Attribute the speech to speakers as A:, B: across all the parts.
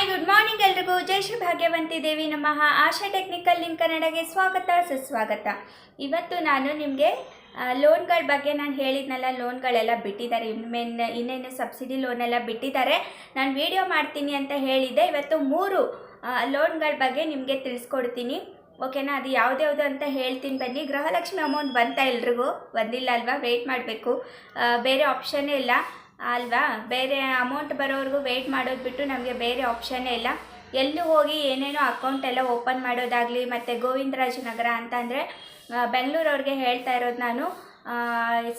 A: Hi good morning ಎಲ್ರಿಗೂ. ಜೈ ಶ್ರೀ ಭಾಗ್ಯವಂತಿ ದೇವಿ ನಮಃ. ಆಶಾ technical link ಕನ್ನಡಗೆ ಸ್ವಾಗತ, ಸುಸ್ವಾಗತ. ಇವತ್ತು ನಾನು ನಿಮಗೆ ಲೋನ್ಗಳ ಬಗ್ಗೆ ನಾನು ಹೇಳಿದ್ನಲ್ಲ ಲೋನ್ಗಳೆಲ್ಲ ಬಿಟ್ಟಿದ್ದಾರೆ. ಇನ್ಮೇಲೆ ಇನ್ನೇನು ಸಬ್ಸಿಡಿ ಲೋನ್ ಎಲ್ಲ ಬಿಟ್ಟಿದ್ದಾರೆ. ನಾನು ವಿಡಿಯೋ ಮಾಡ್ತೀನಿ ಅಂತ ಹೇಳಿದ್ದೆ. ಇವತ್ತು ಮೂರು ಲೋನ್ಗಳ ಬಗ್ಗೆ ನಿಮಗೆ ತಿಳಿಸ್ಕೊಡ್ತೀನಿ. ಓಕೆನಾ ಅದು ಯಾವ್ದ್ಯಾವುದು ಅಂತ ಹೇಳ್ತೀನಿ ಬನ್ನಿ. ಗೃಹಲಕ್ಷ್ಮಿ ಅಮೌಂಟ್ ಬಂತಾ ಎಲ್ರಿಗೂ? ಬಂದಿಲ್ಲ ಅಲ್ವಾ? ವೆಯ್ಟ್ ಮಾಡಬೇಕು. ಬೇರೆ ಆಪ್ಷನ್ನೇ ಇಲ್ಲ. ಅಲ್ವಾ? ಬೇರೆ ಅಮೌಂಟ್ ಬರೋವರೆಗೂ ವೆಯ್ಟ್ ಮಾಡೋದು ಬಿಟ್ಟು ನಮಗೆ ಬೇರೆ ಆಪ್ಷನ್ನೇ ಇಲ್ಲ. ಎಲ್ಲೂ ಹೋಗಿ ಏನೇನೋ ಅಕೌಂಟ್ ಎಲ್ಲ ಓಪನ್ ಮಾಡೋದಾಗಲಿ ಮತ್ತು ಗೋವಿಂದರಾಜನಗರ ಅಂತಂದರೆ ಬೆಂಗಳೂರವ್ರಿಗೆ ಹೇಳ್ತಾ ಇರೋದು ನಾನು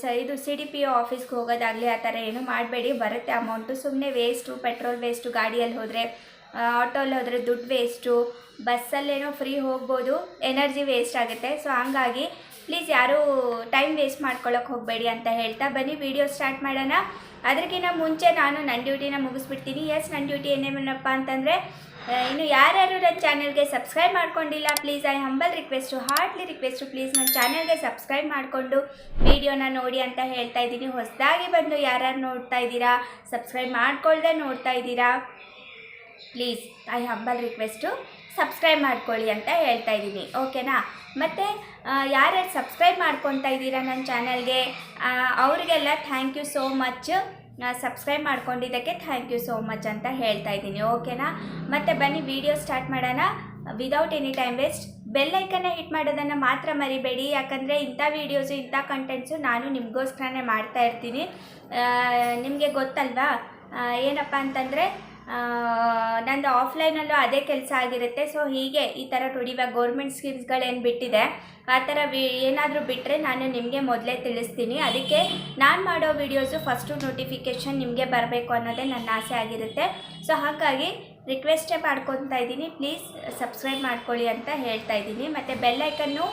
A: ಸ, ಇದು ಸಿ ಡಿ ಪಿ ಒ ಆಫೀಸ್ಗೆ ಹೋಗೋದಾಗಲಿ ಆ ಥರ ಏನು ಮಾಡಬೇಡಿ. ಬರುತ್ತೆ ಅಮೌಂಟು ಸುಮ್ಮನೆ ವೇಸ್ಟು ಪೆಟ್ರೋಲ್ ವೇಸ್ಟು ಗಾಡಿಯಲ್ಲಿ ಹೋದರೆ ಆಟೋಲ್ಲಿ ಹೋದರೆ ದುಡ್ಡು ವೇಸ್ಟು ಬಸ್ಸಲ್ಲೇನೋ ಫ್ರೀ ಹೋಗ್ಬೋದು ಎನರ್ಜಿ ವೇಸ್ಟ್ ಆಗುತ್ತೆ. ಸೊ ಹಂಗಾಗಿ ಪ್ಲೀಸ್ ಯಾರೂ ಟೈಮ್ ವೇಸ್ಟ್ ಮಾಡ್ಕೊಳ್ಳೋಕೆ ಹೋಗಬೇಡಿ ಅಂತ ಹೇಳ್ತಾ ಬನ್ನಿ. ವಿಡಿಯೋ ಸ್ಟಾರ್ಟ್ ಮಾಡೋಣ. ಅದಕ್ಕಿಂತ ಮುಂಚೆ ನಾನು ನನ್ನ ಡ್ಯೂಟಿನ ಮುಗಿಸ್ಬಿಡ್ತೀನಿ. ಎಸ್ ನನ್ನ ಡ್ಯೂಟಿ ಏನೇನಪ್ಪ ಅಂತಂದರೆ ಇನ್ನು ಯಾರ್ಯಾರು ನನ್ನ ಚಾನಲ್ಗೆ ಸಬ್ಸ್ಕ್ರೈಬ್ ಮಾಡ್ಕೊಂಡಿಲ್ಲ, please I humble request, heartly request, please ನನ್ನ ಚಾನಲ್ಗೆ ಸಬ್ಸ್ಕ್ರೈಬ್ ಮಾಡಿಕೊಂಡು ವಿಡಿಯೋನ ನೋಡಿ ಅಂತ ಹೇಳ್ತಾ ಇದ್ದೀನಿ. ಹೊಸದಾಗಿ ಬಂದು ಯಾರ್ಯಾರು ನೋಡ್ತಾ ಇದ್ದೀರಾ, ಸಬ್ಸ್ಕ್ರೈಬ್ ಮಾಡ್ಕೊಳ್ದೆ ನೋಡ್ತಾ ಇದ್ದೀರಾ, please I humble request. Subscribe ಮಾಡ್ಕೊಳ್ಳಿ ಅಂತ ಹೇಳ್ತಾ ಇದ್ದೀನಿ, ಓಕೆನಾ? ಮತ್ತು ಯಾರ್ಯಾರು ಸಬ್ಸ್ಕ್ರೈಬ್ ಮಾಡ್ಕೊತಾ ಇದ್ದೀರಾ ನನ್ನ ಚಾನಲ್ಗೆ? ಅವರಿಗೆಲ್ಲ thank you so much subscribe ಮಾಡ್ಕೊಂಡಿದ್ದಕ್ಕೆ thank you so much ಅಂತ ಹೇಳ್ತಾ ಇದ್ದೀನಿ, ಓಕೆನಾ? ಮತ್ತು ಬನ್ನಿ ವಿಡಿಯೋ ಸ್ಟಾರ್ಟ್ ಮಾಡೋಣ. ವಿದೌಟ್ ಎನಿ ಟೈಮ್ ವೇಸ್ಟ್ ಬೆಲ್ಲೈಕನ್ನ ಹಿಟ್ ಮಾಡೋದನ್ನು ಮಾತ್ರ ಮರಿಬೇಡಿ, ಯಾಕಂದರೆ ಇಂಥ ವೀಡಿಯೋಸು ಇಂಥ ಕಂಟೆಂಟ್ಸು ನಾನು ನಿಮಗೋಸ್ಕರನೇ ಮಾಡ್ತಾ ಇರ್ತೀನಿ. ನಿಮಗೆ ಗೊತ್ತಲ್ವಾ? ಏನಪ್ಪ ಅಂತಂದರೆ ನಂದು ಆಫ್ಲೈನಲ್ಲೂ ಅದೇ ಕೆಲಸ ಆಗಿರುತ್ತೆ. ಸೊ ಹೀಗೆ ಈ ಥರ ಇವಾಗ ಗೌರ್ಮೆಂಟ್ ಸ್ಕೀಮ್ಸ್ಗಳೇನು ಬಿಟ್ಟಿದೆ. ಆ ಥರ ವಿ, ಏನಾದರೂ ಬಿಟ್ಟರೆ ನಾನು ನಿಮಗೆ ಮೊದಲೇ ತಿಳಿಸ್ತೀನಿ. ಅದಕ್ಕೆ ನಾನು ಮಾಡೋ ವಿಡಿಯೋಸು ಫಸ್ಟು ನೋಟಿಫಿಕೇಷನ್ ನಿಮಗೆ ಬರಬೇಕು ಅನ್ನೋದೇ ನನ್ನ ಆಸೆ ಆಗಿರುತ್ತೆ. ಸೊ ಹಾಗಾಗಿ ರಿಕ್ವೆಸ್ಟೇ ಮಾಡ್ಕೊತಾ ಇದ್ದೀನಿ. ಪ್ಲೀಸ್ ಸಬ್ಸ್ಕ್ರೈಬ್ ಮಾಡ್ಕೊಳ್ಳಿ ಅಂತ ಹೇಳ್ತಾ ಇದ್ದೀನಿ. ಮತ್ತು ಬೆಲ್ಲೈಕನ್ನು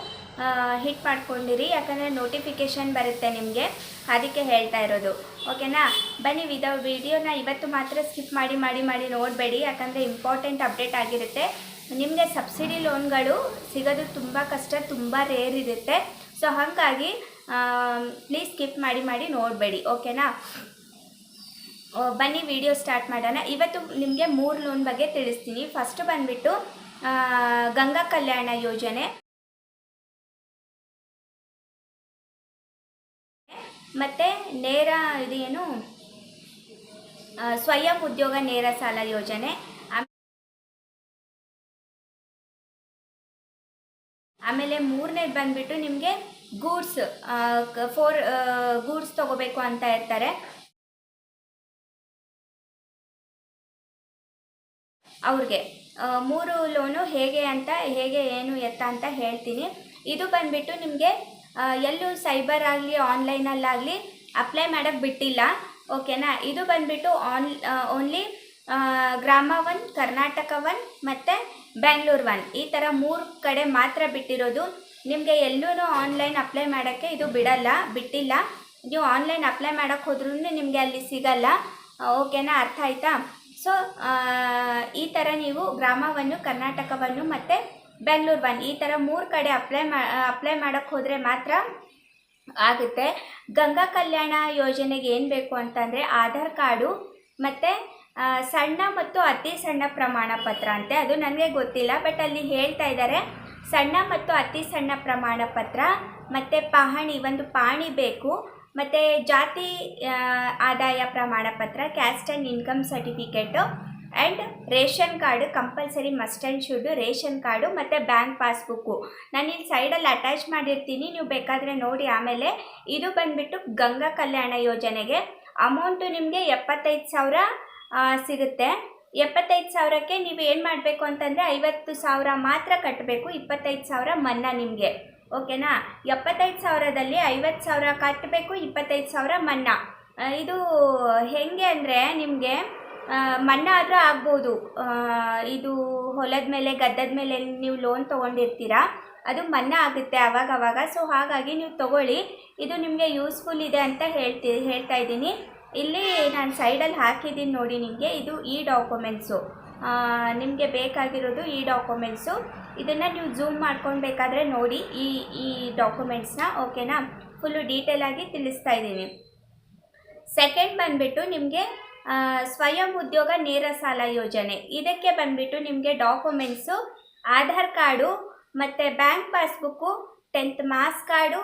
A: ಹಿಟ್ ಮಾಡ್ಕೊಂಡಿರಿ, ಯಾಕಂದರೆ ನೋಟಿಫಿಕೇಷನ್ ಬರುತ್ತೆ ನಿಮಗೆ. ಅದಕ್ಕೆ ಹೇಳ್ತಾ ಇರೋದು. ಓಕೆನಾ ಬನ್ನಿ ವಿದ ವಿಡಿಯೋನ ಇವತ್ತು ಮಾತ್ರ ಸ್ಕಿಪ್ ಮಾಡಿ ಮಾಡಿ ಮಾಡಿ ನೋಡಬೇಡಿ. ಯಾಕಂದರೆ ಇಂಪಾರ್ಟೆಂಟ್ ಅಪ್ಡೇಟ್ ಆಗಿರುತ್ತೆ. ನಿಮಗೆ ಸಬ್ಸಿಡಿ ಲೋನ್ಗಳು ಸಿಗೋದು ತುಂಬ ಕಷ್ಟ, ತುಂಬ ರೇರ್ ಇರುತ್ತೆ. ಸೊ ಹಾಗಾಗಿ ಪ್ಲೀಸ್ ಸ್ಕಿಪ್ ಮಾಡಿ ಮಾಡಿ ನೋಡಬೇಡಿ. ಓಕೆನಾ ಬನ್ನಿ ವಿಡಿಯೋ ಸ್ಟಾರ್ಟ್ ಮಾಡೋಣ. ಇವತ್ತು ನಿಮಗೆ ಮೂರು ಲೋನ್ ಬಗ್ಗೆ ತಿಳಿಸ್ತೀನಿ. ಫಸ್ಟ್ ಬಂದುಬಿಟ್ಟು ಗಂಗಾ ಕಲ್ಯಾಣ ಯೋಜನೆ. ಮತ್ತು ನೇರ ಇದೇನು ಸ್ವಯಂ ಉದ್ಯೋಗ ನೇರ ಸಾಲ ಯೋಜನೆ. ಆಮೇಲೆ ಮೂರನೇದು ಬಂದ್ಬಿಟ್ಟು ನಿಮಗೆ ಗೂಡ್ಸ್ ಫೋರ್ ಗೂಡ್ಸ್ ತಗೋಬೇಕು ಅಂತ ಇರ್ತಾರೆ ಅವ್ರಿಗೆ ಮೂರು ಲೋನು ಹೇಗೆ ಅಂತ, ಹೇಗೆ ಏನು ಎತ್ತ ಅಂತ ಹೇಳ್ತೀನಿ. ಇದು ಬಂದ್ಬಿಟ್ಟು ನಿಮಗೆ ಎಲ್ಲೂ ಸೈಬರ್ ಆಗಲಿ ಆನ್ಲೈನಲ್ಲಾಗಲಿ ಅಪ್ಲೈ ಮಾಡೋಕ್ಕೆ ಬಿಟ್ಟಿಲ್ಲ. ಓಕೆನಾ ಇದು ಬಂದ್ಬಿಟ್ಟು on only Grama one Karnataka one ಮತ್ತು ಬೆಂಗಳೂರು ಒನ್ ಈ ಥರ ಮೂರು ಕಡೆ ಮಾತ್ರ ಬಿಟ್ಟಿರೋದು. ನಿಮಗೆ ಎಲ್ಲೂ ಆನ್ಲೈನ್ ಅಪ್ಲೈ ಮಾಡೋಕ್ಕೆ ಇದು ಬಿಡಲ್ಲ, ಬಿಟ್ಟಿಲ್ಲ. ನೀವು ಆನ್ಲೈನ್ ಅಪ್ಲೈ ಮಾಡೋಕ್ಕೆ ಹೋದ್ರೂ ನಿಮಗೆ ಅಲ್ಲಿ ಸಿಗಲ್ಲ. ಓಕೆನಾ ಅರ್ಥ ಆಯಿತಾ? ಸೊ ಈ ಥರ ನೀವು ಗ್ರಾಮವನ್ನು ಕರ್ನಾಟಕವನ್ನು ಮತ್ತು ಬೆಂಗಳೂರು ಒನ್ ಈ ಥರ ಮೂರು ಕಡೆ ಅಪ್ಲೈ ಮಾ ಅಪ್ಲೈ ಮಾಡೋಕ್ಕೆ ಹೋದರೆ ಮಾತ್ರ ಆಗುತ್ತೆ. ಗಂಗಾ ಕಲ್ಯಾಣ ಯೋಜನೆಗೆ ಏನು ಬೇಕು ಅಂತಂದರೆ ಆಧಾರ್ ಕಾರ್ಡು ಮತ್ತು ಸಣ್ಣ ಮತ್ತು ಅತಿ ಸಣ್ಣ ಪ್ರಮಾಣ ಪತ್ರ ಅಂತೆ. ಅದು ನನಗೆ ಗೊತ್ತಿಲ್ಲ ಬಟ್ ಅಲ್ಲಿ ಹೇಳ್ತಾ ಇದ್ದಾರೆ ಸಣ್ಣ ಮತ್ತು ಅತಿ ಸಣ್ಣ ಪ್ರಮಾಣ ಪತ್ರ, ಮತ್ತು ಪಹಣಿ, ಒಂದು ಪಾಣಿ ಬೇಕು. ಮತ್ತು ಜಾತಿ ಆದಾಯ ಪ್ರಮಾಣ ಪತ್ರ caste and income certificate and ration card compulsory must and should ration card ಮತ್ತು ಬ್ಯಾಂಕ್ ಪಾಸ್ಬುಕ್ಕು ನಾನು ಇಲ್ಲಿ ಸೈಡಲ್ಲಿ ಅಟ್ಯಾಚ್ ಮಾಡಿರ್ತೀನಿ. ನೀವು ಬೇಕಾದರೆ ನೋಡಿ. ಆಮೇಲೆ ಇದು ಬಂದುಬಿಟ್ಟು ಗಂಗಾ ಕಲ್ಯಾಣ ಯೋಜನೆಗೆ ಅಮೌಂಟು ನಿಮಗೆ ಎಪ್ಪತ್ತೈದು ಸಾವಿರ ಸಿಗುತ್ತೆ. ಎಪ್ಪತ್ತೈದು ಸಾವಿರಕ್ಕೆ ನೀವು ಏನು ಮಾಡಬೇಕು ಅಂತಂದರೆ ಐವತ್ತು ಸಾವಿರ ಮಾತ್ರ ಕಟ್ಟಬೇಕು ಇಪ್ಪತ್ತೈದು ಸಾವಿರ ಮನ್ನಾ ನಿಮಗೆ. ಓಕೆನಾ? ಎಪ್ಪತ್ತೈದು ಸಾವಿರದಲ್ಲಿ ಐವತ್ತು ಸಾವಿರ ಕಟ್ಟಬೇಕು ಇಪ್ಪತ್ತೈದು ಸಾವಿರ ಮನ್ನಾ. ಇದು ಹೇಗೆ ಅಂದರೆ ನಿಮಗೆ ಮನ್ನಾ ಆದರೂ ಆಗ್ಬೋದು. ಇದು ಹೊಲದ ಮೇಲೆ, ಗದ್ದದ ಮೇಲೆ ನೀವು ಲೋನ್ ತೊಗೊಂಡಿರ್ತೀರಾ? ಅದು ಮನ್ನಾ ಆಗುತ್ತೆ ಅವಾಗ ಅವಾಗ. ಸೊ ಹಾಗಾಗಿ ನೀವು ತಗೊಳ್ಳಿ. ಇದು ನಿಮಗೆ ಯೂಸ್ಫುಲ್ ಇದೆ ಅಂತ ಹೇಳ್ತಿ, ಹೇಳ್ತಾ ಇದ್ದೀನಿ. ಇಲ್ಲಿ ನಾನು ಸೈಡಲ್ಲಿ ಹಾಕಿದ್ದೀನಿ ನೋಡಿ ನಿಮಗೆ. ಇದು ಈ ಡಾಕ್ಯುಮೆಂಟ್ಸು ನಿಮಗೆ ಬೇಕಾಗಿರೋದು ಈ ಡಾಕ್ಯುಮೆಂಟ್ಸು ಇದನ್ನು ನೀವು ಝೂಮ್ ಮಾಡ್ಕೊಂಡು ಬೇಕಾದರೆ ನೋಡಿ ಈ ಈ ಡಾಕ್ಯುಮೆಂಟ್ಸ್ನ ಓಕೆನಾ ಫುಲ್ಲು ಡೀಟೇಲಾಗಿ ತಿಳಿಸ್ತಾ ಇದ್ದೀನಿ. ಸೆಕೆಂಡ್ ಬಂದುಬಿಟ್ಟು ನಿಮಗೆ ಸ್ವಯಂ ಉದ್ಯೋಗ ನೇರ ಸಾಲ ಯೋಜನೆ. ಇದಕ್ಕೆ ಬಂದ್ಬಿಟ್ಟು ನಿಮಗೆ ಡಾಕ್ಯುಮೆಂಟ್ಸು, ಆಧಾರ್ ಕಾರ್ಡು ಮತ್ತು bank passbook, tenth marks card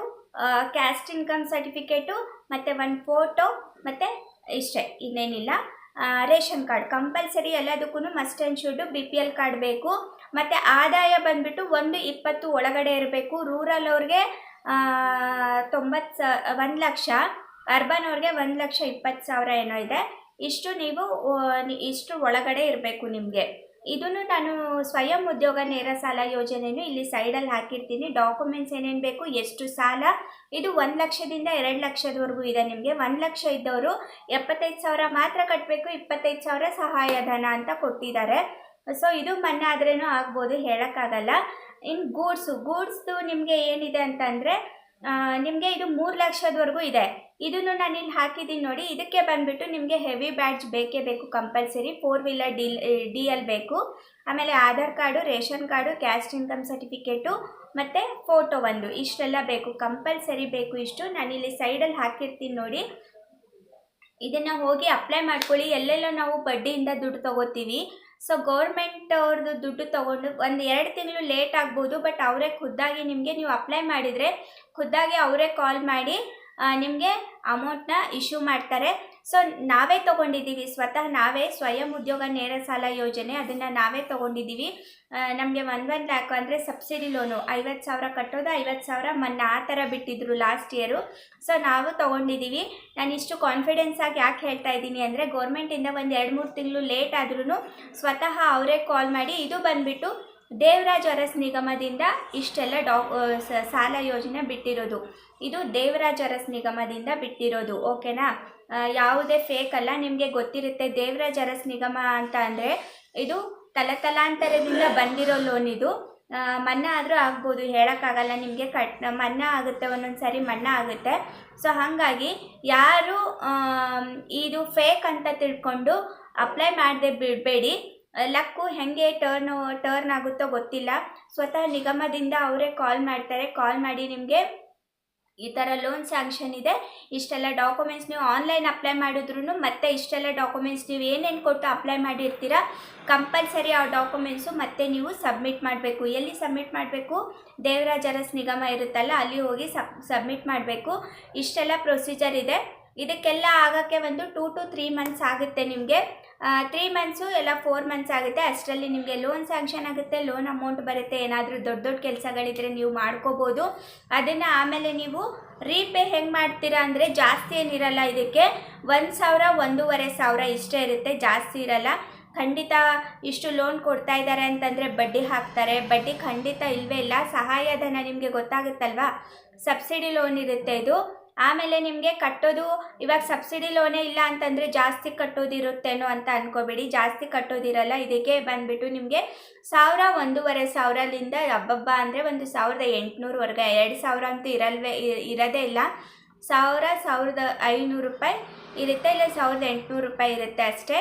A: caste income certificate ಮತ್ತು ಒಂದು ಫೋಟೋ ಮತ್ತು ಇಷ್ಟೇ, ಇನ್ನೇನಿಲ್ಲ. ರೇಷನ್ ಕಾರ್ಡ್ ಕಂಪಲ್ಸರಿ ಎಲ್ಲದಕ್ಕೂ must and should B P L card ಬೇಕು. ಮತ್ತು ಆದಾಯ ಬಂದ್ಬಿಟ್ಟು ಒಂದು ಇಪ್ಪತ್ತು ಒಳಗಡೆ ಇರಬೇಕು. ರೂರಲ್ ಅವ್ರಿಗೆ ತೊಂಬತ್ತು ಸ, ಒಂದು ಲಕ್ಷ, ಅರ್ಬನ್ ಅವ್ರಿಗೆ ಒಂದು ಲಕ್ಷ ಇಪ್ಪತ್ತು ಸಾವಿರ ಏನೋ ಇದೆ. ಇಷ್ಟು ನೀವು ಇಷ್ಟು ಒಳಗಡೆ ಇರಬೇಕು ನಿಮಗೆ. ಇದನ್ನು ನಾನು ಸ್ವಯಂ ಉದ್ಯೋಗ ನೇರ ಸಾಲ ಯೋಜನೆಯನ್ನು ಇಲ್ಲಿ ಸೈಡಲ್ಲಿ ಹಾಕಿರ್ತೀನಿ. ಡಾಕ್ಯುಮೆಂಟ್ಸ್ ಏನೇನು ಬೇಕು, ಎಷ್ಟು ಸಾಲ, ಇದು ಒಂದು ಲಕ್ಷದಿಂದ ಎರಡು ಲಕ್ಷದವರೆಗೂ ಇದೆ ನಿಮಗೆ. ಒಂದು ಲಕ್ಷ ಇದ್ದವರು ಎಪ್ಪತ್ತೈದು ಸಾವಿರ ಮಾತ್ರ ಕಟ್ಟಬೇಕು ಇಪ್ಪತ್ತೈದು ಸಾವಿರ ಸಹಾಯಧನ ಅಂತ ಕೊಟ್ಟಿದ್ದಾರೆ. ಸೊ, ಇದು ಮನ್ನಾ ಆದ್ರೇನೂ ಆಗ್ಬೋದು, ಹೇಳೋಕ್ಕಾಗಲ್ಲ. ಇನ್ನು ಗೂಡ್ಸು, ಗೂಡ್ಸ್ದು ನಿಮಗೆ ಏನಿದೆ ಅಂತಂದರೆ ನಿಮಗೆ ಇದು ಮೂರು ಲಕ್ಷದವರೆಗೂ ಇದೆ. ಇದನ್ನು ನಾನು ಇಲ್ಲಿ ಹಾಕಿದ್ದೀನಿ ನೋಡಿ. ಇದಕ್ಕೆ ಬಂದುಬಿಟ್ಟು ನಿಮಗೆ ಹೆವಿ ಬ್ಯಾಡ್ಜ್ ಬೇಕೇ ಬೇಕು compulsory four wheeler D D ಬೇಕು. ಆಮೇಲೆ Aadhaar card, ration card caste income certificate ಮತ್ತು ಫೋಟೋ ಒಂದು. ಇಷ್ಟೆಲ್ಲ ಬೇಕು. ಕಂಪಲ್ಸರಿ ಬೇಕು ಇಷ್ಟು. ನಾನಿಲ್ಲಿ ಸೈಡಲ್ಲಿ ಹಾಕಿರ್ತೀನಿ ನೋಡಿ. ಇದನ್ನು ಹೋಗಿ ಅಪ್ಲೈ ಮಾಡ್ಕೊಳ್ಳಿ. ಎಲ್ಲೆಲ್ಲೋ ನಾವು ಬಡ್ಡಿಯಿಂದ ದುಡ್ಡು ತೊಗೋತೀವಿ. ಸೊ ಗೌರ್ಮೆಂಟ್ ಅವ್ರದ್ದು ದುಡ್ಡು ತೊಗೊಂಡು ಒಂದು ಎರಡು ತಿಂಗಳು ಲೇಟ್ ಆಗ್ಬೋದು ಬಟ್ ಅವರೇ ಖುದ್ದಾಗಿ ನಿಮಗೆ ನೀವು ಅಪ್ಲೈ ಮಾಡಿದರೆ ಖುದ್ದಾಗಿ ಅವರೇ ಕಾಲ್ ಮಾಡಿ ನಿಮಗೆ ಅಮೌಂಟ್ನ ಇಶ್ಯೂ ಮಾಡ್ತಾರೆ. ಸೊ ನಾವೇ ತೊಗೊಂಡಿದ್ದೀವಿ. ಸ್ವತಃ ನಾವೇ ಸ್ವಯಂ ಉದ್ಯೋಗ ನೇರ ಸಾಲ ಯೋಜನೆ ಅದನ್ನು ನಾವೇ ತೊಗೊಂಡಿದ್ದೀವಿ. ನಮಗೆ ಒನ್ ಒನ್ ಲ್ಯಾಕ್ ಅಂದರೆ ಸಬ್ಸಿಡಿ ಲೋನು. ಐವತ್ತು ಸಾವಿರ ಕಟ್ಟೋದು, ಐವತ್ತು ಸಾವಿರ ಮೊನ್ನೆ ಆ ಥರ ಬಿಟ್ಟಿದ್ರು ಲಾಸ್ಟ್ ಇಯರು ಸೊ ನಾವು ತೊಗೊಂಡಿದ್ದೀವಿ. ನಾನು ಇಷ್ಟು ಕಾನ್ಫಿಡೆನ್ಸ್ ಆಗಿ ಯಾಕೆ ಹೇಳ್ತಾ ಇದ್ದೀನಿ ಅಂದರೆ ಗೌರ್ಮೆಂಟಿಂದ ಒಂದು ಎರಡು ಮೂರು ತಿಂಗಳು ಲೇಟ್ ಆದ್ರೂ ಸ್ವತಃ ಅವರೇ ಕಾಲ್ ಮಾಡಿ ಇದು ಬಂದುಬಿಟ್ಟು ದೇವರಾಜ್ ಅರಸ್ ನಿಗಮದಿಂದ ಇಷ್ಟೆಲ್ಲ ಡಾ ಸಾಲ ಯೋಜನೆ ಬಿಟ್ಟಿರೋದು. ಇದು ದೇವರಾಜ್ ಅರಸ್ ನಿಗಮದಿಂದ ಬಿಟ್ಟಿರೋದು, ಓಕೆನಾ? ಯಾವುದೇ ಫೇಕ್ ಅಲ್ಲ, ನಿಮಗೆ ಗೊತ್ತಿರುತ್ತೆ ದೇವರಾಜ್ ಅರಸ್ ನಿಗಮ ಅಂತ ಅಂದರೆ ಇದು ತಲತಲಾಂತರದಿಂದ ಬಂದಿರೋ ಲೋನ್ ಇದು. ಮನ್ನಾ ಆದರೂ ಆಗ್ಬೋದು, ಹೇಳೋಕ್ಕಾಗಲ್ಲ, ನಿಮಗೆ ಕಟ್, ಮನ್ನಾ ಆಗುತ್ತೆ ಒಂದೊಂದು ಸಾರಿ ಮನ್ನಾ ಆಗುತ್ತೆ. ಸೊ ಹಾಗಾಗಿ ಯಾರು ಇದು ಫೇಕ್ ಅಂತ ತಿಳ್ಕೊಂಡು ಅಪ್ಲೈ ಮಾಡದೆ ಬಿಡಬೇಡಿ ಲಕ್ಕು ಹೆಂಗೆ ಟರ್ನ್ ಟರ್ನ್ ಆಗುತ್ತೋ ಗೊತ್ತಿಲ್ಲ. ಸ್ವತಃ ನಿಗಮದಿಂದ ಅವರೇ ಕಾಲ್ ಮಾಡ್ತಾರೆ. ಕಾಲ್ ಮಾಡಿ ನಿಮಗೆ ಈ ಥರ ಲೋನ್ ಸ್ಯಾಂಕ್ಷನ್ ಇದೆ. ಇಷ್ಟೆಲ್ಲ ಡಾಕ್ಯುಮೆಂಟ್ಸ್ ನೀವು ಆನ್ಲೈನ್ ಅಪ್ಲೈ ಮಾಡಿದ್ರು ಮತ್ತೆ ಇಷ್ಟೆಲ್ಲ ಡಾಕ್ಯುಮೆಂಟ್ಸ್ ನೀವು ಏನೇನು ಕೊಟ್ಟು ಅಪ್ಲೈ ಮಾಡಿರ್ತೀರ ಕಂಪಲ್ಸರಿ ಆ ಡಾಕ್ಯುಮೆಂಟ್ಸು ಮತ್ತೆ ನೀವು ಸಬ್ಮಿಟ್ ಮಾಡಬೇಕು. ಎಲ್ಲಿ ಸಬ್ಮಿಟ್ ಮಾಡಬೇಕು? ದೇವರಾಜರಸ್ ನಿಗಮ ಇರುತ್ತಲ್ಲ, ಅಲ್ಲಿ ಹೋಗಿ ಸಬ್ ಸಬ್ಮಿಟ್ ಮಾಡಬೇಕು. ಇಷ್ಟೆಲ್ಲ ಪ್ರೊಸೀಜರ್ ಇದೆ. ಇದಕ್ಕೆಲ್ಲ ಆಗೋಕ್ಕೆ ಒಂದು ಟೂ ಟು ತ್ರೀ ಮಂತ್ಸ್ ಆಗುತ್ತೆ ನಿಮಗೆ. ತ್ರೀ ಮಂತ್ಸು ಎಲ್ಲ ಫೋರ್ ಮಂತ್ಸ್ ಆಗುತ್ತೆ. ಅಷ್ಟರಲ್ಲಿ ನಿಮಗೆ ಲೋನ್ ಸ್ಯಾಂಕ್ಷನ್ ಆಗುತ್ತೆ. ಲೋನ್ ಅಮೌಂಟ್ ಬರುತ್ತೆ. ಏನಾದರೂ ದೊಡ್ಡ ದೊಡ್ಡ ಕೆಲಸಗಳಿದ್ರೆ ನೀವು ಮಾಡ್ಕೋಬೋದು. ಅದನ್ನು ಆಮೇಲೆ ನೀವು ರೀಪೇ ಹೆಂಗೆ ಮಾಡ್ತೀರಾ ಅಂದರೆ ಜಾಸ್ತಿ ಏನಿರಲ್ಲ ಇದಕ್ಕೆ. ಒಂದು ಸಾವಿರ, ಒಂದೂವರೆ ಸಾವಿರ ಇಷ್ಟೇ ಇರುತ್ತೆ. ಜಾಸ್ತಿ ಇರಲ್ಲ. ಖಂಡಿತ ಇಷ್ಟು ಲೋನ್ ಕೊಡ್ತಾ ಇದ್ದಾರೆ ಅಂತಂದರೆ ಬಡ್ಡಿ ಹಾಕ್ತಾರೆ. ಬಡ್ಡಿ ಖಂಡಿತ ಇಲ್ಲವೇ ಇಲ್ಲ. ಸಹಾಯಧನ ನಿಮಗೆ ಗೊತ್ತಾಗುತ್ತಲ್ವಾ? ಸಬ್ಸಿಡಿ ಲೋನ್ ಇರುತ್ತೆ ಇದು. ಆಮೇಲೆ ನಿಮಗೆ ಕಟ್ಟೋದು ಇವಾಗ ಸಬ್ಸಿಡಿ ಲೋನೇ ಇಲ್ಲ ಅಂತಂದರೆ ಜಾಸ್ತಿ ಕಟ್ಟೋದಿರುತ್ತೇನೋ ಅಂತ ಅನ್ಕೋಬೇಡಿ. ಜಾಸ್ತಿ ಕಟ್ಟೋದಿರಲ್ಲ, ಇದಕ್ಕೆ ಬಂದುಬಿಟ್ಟು ನಿಮಗೆ ಸಾವಿರ ಒಂದೂವರೆ ಸಾವಿರದಿಂದ ಹಬ್ಬಬ್ಬ ಅಂದರೆ ಒಂದು ಸಾವಿರದ ಎಂಟುನೂರವರೆಗೆ, ಎರಡು ಸಾವಿರ ಅಂತೂ ಇರಲ್ವೇ ಇರೋದೇ ಇಲ್ಲ. ಸಾವಿರ, ಸಾವಿರದ ಐನೂರು ರೂಪಾಯಿ ಇರುತ್ತೆ, ಇಲ್ಲ ಸಾವಿರದ ಎಂಟುನೂರು ರೂಪಾಯಿ ಇರುತ್ತೆ ಅಷ್ಟೇ.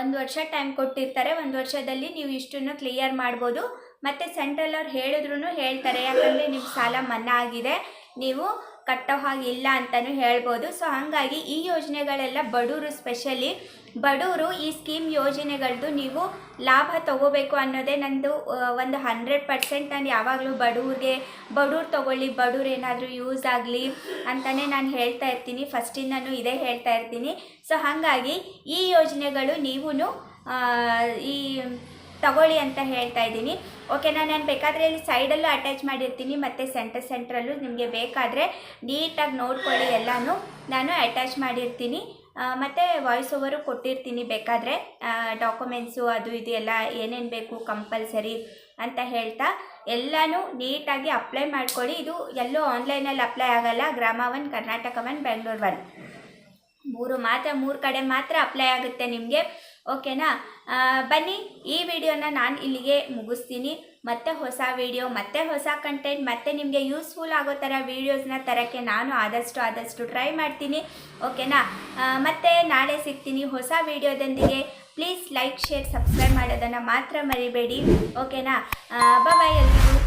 A: ಒಂದು ವರ್ಷ ಟೈಮ್ ಕೊಟ್ಟಿರ್ತಾರೆ, ಒಂದು ವರ್ಷದಲ್ಲಿ ನೀವು ಇಷ್ಟನ್ನು ಕ್ಲಿಯರ್ ಮಾಡ್ಬೋದು. ಮತ್ತು ಸೆಂಟ್ರಲ್ ಅವ್ರು ಹೇಳಿದ್ರು ಹೇಳ್ತಾರೆ, ಯಾಕಂದರೆ ನಿಮ್ಮ ಸಾಲ ಮನ್ನಾ ಆಗಿದೆ. ನೀವು ಕಟ್ಟೋ ಇಲ್ಲ ಅಂತಲೂ ಹೇಳ್ಬೋದು. ಸೊ ಹಾಗಾಗಿ ಈ ಯೋಜನೆಗಳೆಲ್ಲ ಬಡವರು ಸ್ಪೆಷಲಿ ಬಡವರು ಈ ಸ್ಕೀಮ್ ಯೋಜನೆಗಳದ್ದು ನೀವು ಲಾಭ ತಗೋಬೇಕು ಅನ್ನೋದೇ ನಂದು ಒಂದು ಹಂಡ್ರೆಡ್ ಪರ್ಸೆಂಟ್ ನಾನು ಯಾವಾಗಲೂ ಬಡವ್ರಿಗೆ ಬಡವ್ರು ತಗೊಳ್ಳಿ ಬಡವ್ರು ಏನಾದರೂ ಯೂಸ್ ಆಗಲಿ ಅಂತಲೇ ನಾನು ಹೇಳ್ತಾ ಇರ್ತೀನಿ. ನಾನು ಇದೇ ಹೇಳ್ತಾ ಇರ್ತೀನಿ. ಸೊ ಹಾಗಾಗಿ ಈ ಯೋಜನೆಗಳು ನೀವು ಈ ತಗೊಳ್ಳಿ ಅಂತ ಹೇಳ್ತಾ ಇದ್ದೀನಿ. ಓಕೆ ನಾನು ಬೇಕಾದರೆ ಇಲ್ಲಿ ಸೈಡಲ್ಲೂ ಅಟ್ಯಾಚ್ ಮಾಡಿರ್ತೀನಿ, ಮತ್ತು ಸೆಂಟರ್ ಸೆಂಟ್ರಲ್ಲೂ ನಿಮಗೆ ಬೇಕಾದರೆ ನೀಟಾಗಿ ನೋಡ್ಕೊಳ್ಳಿ ಎಲ್ಲನೂ. ನಾನು ಅಟ್ಯಾಚ್ ಮಾಡಿರ್ತೀನಿ. ಮತ್ತು ವಾಯ್ಸ್ ಓವರು ಕೊಟ್ಟಿರ್ತೀನಿ ಬೇಕಾದರೆ. ಡಾಕ್ಯುಮೆಂಟ್ಸು ಅದು ಇದು ಎಲ್ಲ ಏನೇನು ಬೇಕು ಕಂಪಲ್ಸರಿ ಅಂತ ಹೇಳ್ತಾ ಎಲ್ಲನೂ ನೀಟಾಗಿ ಅಪ್ಲೈ ಮಾಡ್ಕೊಳ್ಳಿ. ಇದು ಎಲ್ಲೂ ಆನ್ಲೈನಲ್ಲಿ ಅಪ್ಲೈ ಆಗೋಲ್ಲ. Grama one Karnataka one Bengaluru one ಮೂರು ಮಾತ್ರ, ಮೂರು ಕಡೆ ಮಾತ್ರ ಅಪ್ಲೈ ಆಗುತ್ತೆ ನಿಮಗೆ. ಓಕೆನಾ ಬನ್ನಿ, ಈ ವಿಡಿಯೋನ ನಾನು ಇಲ್ಲಿಗೆ ಮುಗಿಸ್ತೀನಿ. ಮತ್ತೆ ಹೊಸ ವಿಡಿಯೋ ಮತ್ತೆ ಹೊಸ ಕಂಟೆಂಟ್ ಮತ್ತೆ ನಿಮಗೆ ಯೂಸ್ಫುಲ್ ಆಗೋ ಥರ ವೀಡಿಯೋಸ್ನ ತರೋಕ್ಕೆ ನಾನು ಆದಷ್ಟು ಆದಷ್ಟು ಟ್ರೈ ಮಾಡ್ತೀನಿ. ಓಕೆನಾ ಮತ್ತೆ ನಾಳೆ ಸಿಗ್ತೀನಿ ಹೊಸ ವಿಡಿಯೋದೊಂದಿಗೆ ಪ್ಲೀಸ್ ಲೈಕ್ ಶೇರ್ ಸಬ್ಸ್ಕ್ರೈಬ್ ಮಾಡೋದನ್ನು ಮಾತ್ರ ಮರಿಬೇಡಿ. ಓಕೆನಾ ಬಾಯ್ ಎಲ್ರಿಗೂ.